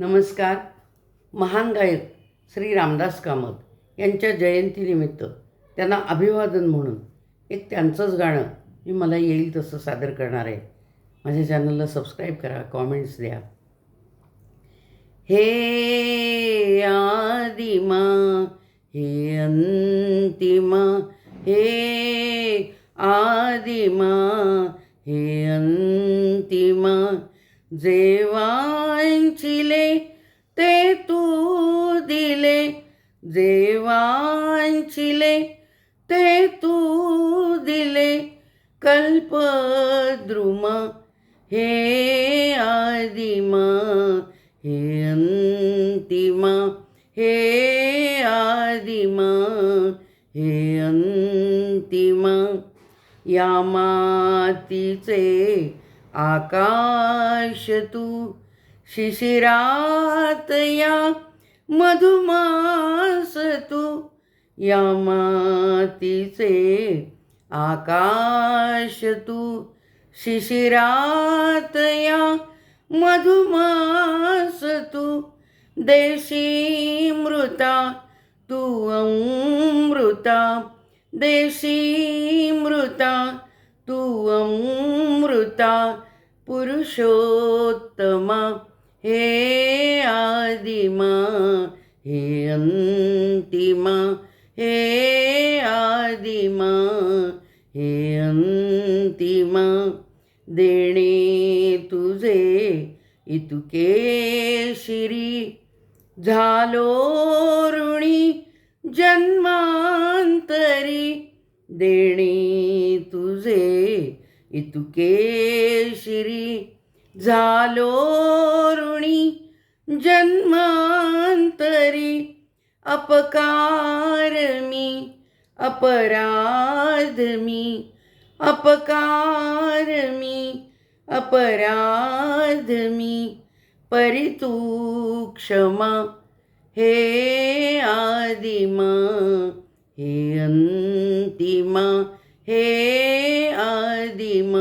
नमस्कार. महान गायक श्री रामदास कामत यांच्या जयंतीनिमित्त त्यांना अभिवादन म्हणून एक त्यांचंच गाणं मी मला येईल तसं सादर करणार आहे. माझ्या चॅनलला सबस्क्राईब करा कॉमेंट्स द्या. हे आदिमा हे अंतिमा हे आदिमा हे अंतिमा जे वांचिले ते तू दिले. जे वांचिले ते तू दिले. कल्पद्रुम हे आदिमा हे अंतिमा हे आदिमा हे अंतिमा. या मातीचे आकाश तू शिशिरात या मधुमास तू या मातीचे आकाश तू शिशिरात या मधुमास तू देशी मृता तू अमृता देशी मृता तू अमृता पुरुषोत्तमा हे आदिमा हे अंतिमा हे आदिमा हे अंतिमा देणे तुझे इतुके शिरी झालो ऋणी जन्मांतरी देणे तुझे. इतुके श्री झालो ऋणी जन्मांतरी अपकार मी अपराध मी अपकार मी अपराध मी. परितू क्षमा हे आदिमा. हे अंतिम हे आदिम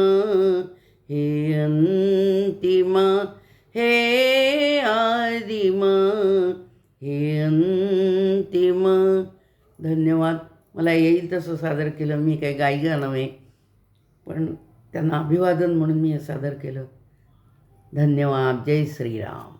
हे अंतिम हे आदिम हे अंतिम. धन्यवाद. मला येईल तसं सादर केलं. मी काही गायिका नव्हे पण त्यांना अभिवादन म्हणून मी हे सादर केलं. धन्यवाद. जय श्रीराम.